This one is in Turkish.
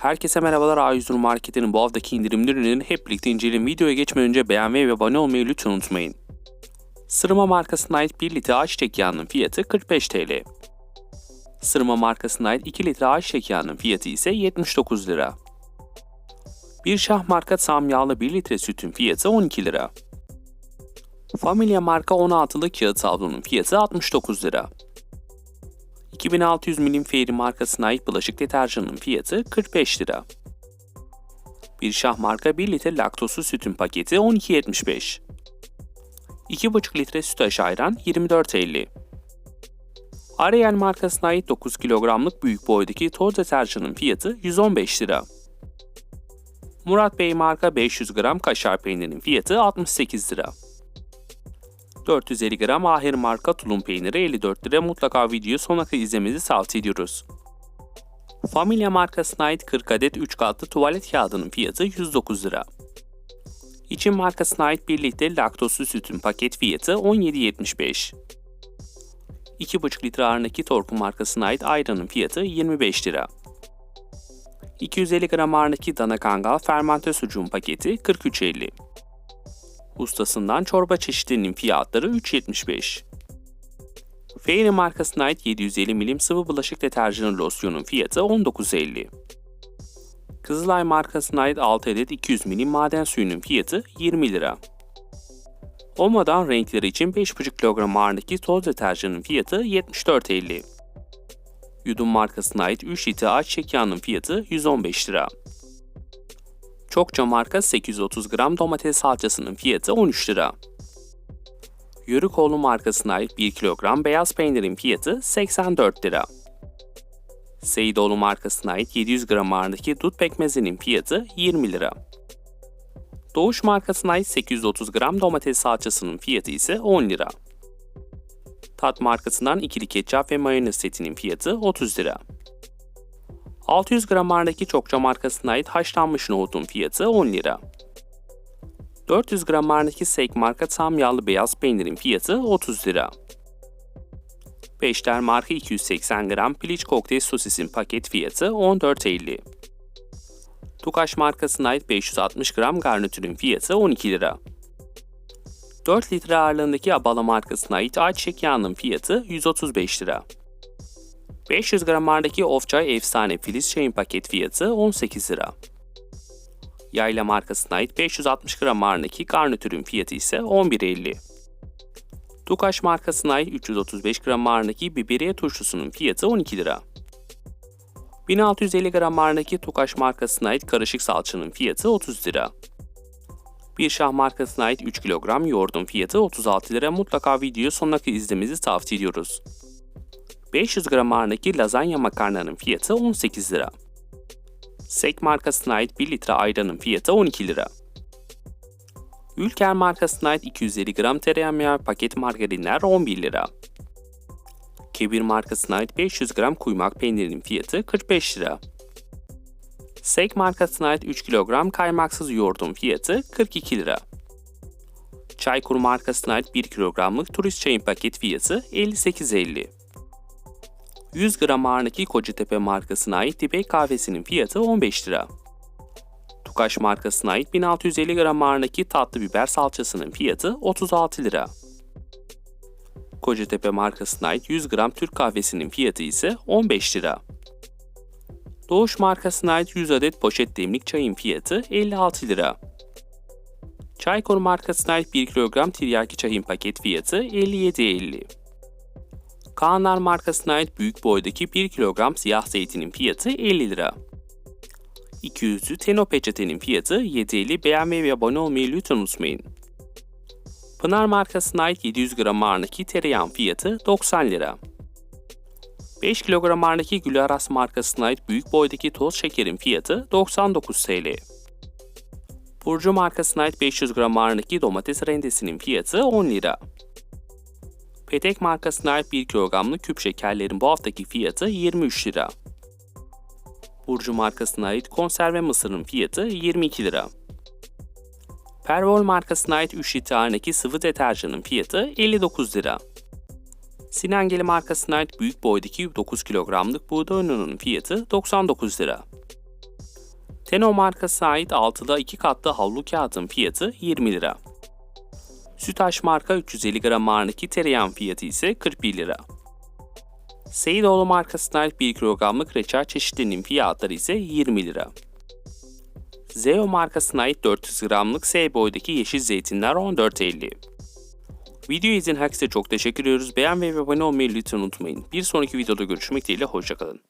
Herkese merhabalar A100 Market'in bu haftaki indirimli ürünlerini hep birlikte inceleyelim. Videoya geçmeden önce beğenmeyi ve abone olmayı lütfen unutmayın. Sırma markasına ait 1 litre ayçiçek yağının fiyatı 45 TL. Sırma markasına ait 2 litre ayçiçek yağının fiyatı ise 79 lira. Bir şah marka tam yağlı 1 litre sütün fiyatı 12 lira. Familia marka 16'lı kağıt tablonun fiyatı 69 lira. 2600 milim Fairy markasına ait bulaşık deterjanının fiyatı 45 lira. Bir şah marka 1 litre laktozsuz sütün paketi 12.75. 2,5 litre sütaş ayran 24.50. Ariel markasına ait 9 kilogramlık büyük boydaki toz deterjanın fiyatı 115 lira. Murat Bey marka 500 gram kaşar peynirinin fiyatı 68 lira. 450 gram Ahir marka tulum peyniri 54 lira mutlaka videoyu sonuna kadar izlemenizi tavsiye ediyoruz. Familia markasına ait 40 adet 3 katlı tuvalet kağıdının fiyatı 109 lira. İçin markasına ait 1 litre laktozsuz sütün paket fiyatı 17.75. 2,5 litre ağırındaki Torku markasına ait ayranın fiyatı 25 lira. 250 gram ağırındaki dana kangal fermente sucuğun paketi 43.50. Ustasından çorba çeşitlerinin fiyatları 3.75. Fairy markasına ait 750 milim sıvı bulaşık deterjanı losyonun fiyatı 19.50. Kızılay markasına ait 6 adet 200 milim maden suyunun fiyatı 20 lira. Olmadan renkleri için 5,5 kilogram ağırlığındaki toz deterjanın fiyatı 74.50. Yudum markasına ait 3 litre ayçiçek yağının fiyatı 115 lira. Çokça marka 830 gram domates salçasının fiyatı 13 lira. Yörükoğlu markasına ait 1 kilogram beyaz peynirin fiyatı 84 lira. Seyidoğlu markasına ait 700 gram ağırlığındaki dut pekmezinin fiyatı 20 lira. Doğuş markasına ait 830 gram domates salçasının fiyatı ise 10 lira. Tat markasından ikili ketçap ve mayonez setinin fiyatı 30 lira. 600 gram ağırlığındaki çokça markasına ait haşlanmış nohutun fiyatı 10 lira. 400 gram ağırlığındaki Sek marka tam yağlı beyaz peynirin fiyatı 30 lira. Beşler marka 280 gram piliç kokteyl sosisin paket fiyatı 14.50. Tukaş markasına ait 560 gram garnitürün fiyatı 12 lira. 4 litre ağırlığındaki Abala markasına ait ayçiçek yağının fiyatı 135 lira. 500 gram ağırlığındaki Ofçay Efsane Filiz çayın paket fiyatı 18 lira. Yayla markasına ait 560 gram ağırlığındaki garnitürün fiyatı ise 11.50. Tukaş markasına ait 335 gram ağırlığındaki biberiye turşusunun fiyatı 12 lira. 1650 gram ağırlığındaki Tukaş markasına ait karışık salçanın fiyatı 30 lira. Bir şah markasına ait 3 kilogram yoğurdun fiyatı 36 lira. Mutlaka videoyu sonuna izlemenizi tavsiye ediyoruz. 500 gram ağırlığındaki lazanya makarnanın fiyatı 18 lira. Sek markasına ait 1 litre ayranın fiyatı 12 lira. Ülker markasına ait 250 gram tereyağı paket margarinler 11 lira. Kebir markasına ait 500 gram kuymak peynirinin fiyatı 45 lira. Sek markasına ait 3 kilogram kaymaksız yoğurdun fiyatı 42 lira. Çaykur markasına ait 1 kilogramlık turist çayın paket fiyatı 58.50. 100 gram ağırlığındaki Kocatepe markasına ait dipek kahvesinin fiyatı 15 lira. Tukaş markasına ait 1650 gram ağırlığındaki tatlı biber salçasının fiyatı 36 lira. Kocatepe markasına ait 100 gram Türk kahvesinin fiyatı ise 15 lira. Doğuş markasına ait 100 adet poşet demlik çayın fiyatı 56 lira. Çaykur markasına ait 1 kilogram tiryaki çayın paket fiyatı 57.50. Kaanlar markasına ait büyük boydaki 1 kilogram siyah zeytinin fiyatı 50 lira. 200'lü Teno peçetenin fiyatı 7.50 beğenmeyi ve abone olmayı lütfen unutmayın. Pınar markasına ait 700 gram ağırlığındaki tereyağın fiyatı 90 lira. 5 kilogram ağırlığındaki Gülaras markasına ait büyük boydaki toz şekerin fiyatı 99 TL. Burcu markasına ait 500 gram ağırlığındaki domates rendesinin fiyatı 10 lira. Petek markasına ait 1 kilogramlık küp şekerlerin bu haftaki fiyatı 23 lira. Burcu markasına ait konserve mısırın fiyatı 22 lira. Pervol markasına ait 3 litre ağırlığındaki sıvı deterjanın fiyatı 59 lira. Sinangeli markasına ait büyük boydaki 9 kilogramlık buğday ununun fiyatı 99 lira. Teno markasına ait altıda 2 katlı havlu kağıtın fiyatı 20 lira. Sütaş marka 350 gram ağırlık tereyağın fiyatı ise 41 lira. Seyidoğlu markasına ait 1 kilogramlık reçel çeşitlerinin fiyatları ise 20 lira. Zeo markasına ait 400 gramlık S boydaki yeşil zeytinler 14.50. Video izleyen herkese çok teşekkür ediyoruz. Beğen ve abone olmayı lütfen unutmayın. Bir sonraki videoda görüşmek dileğiyle hoşçakalın.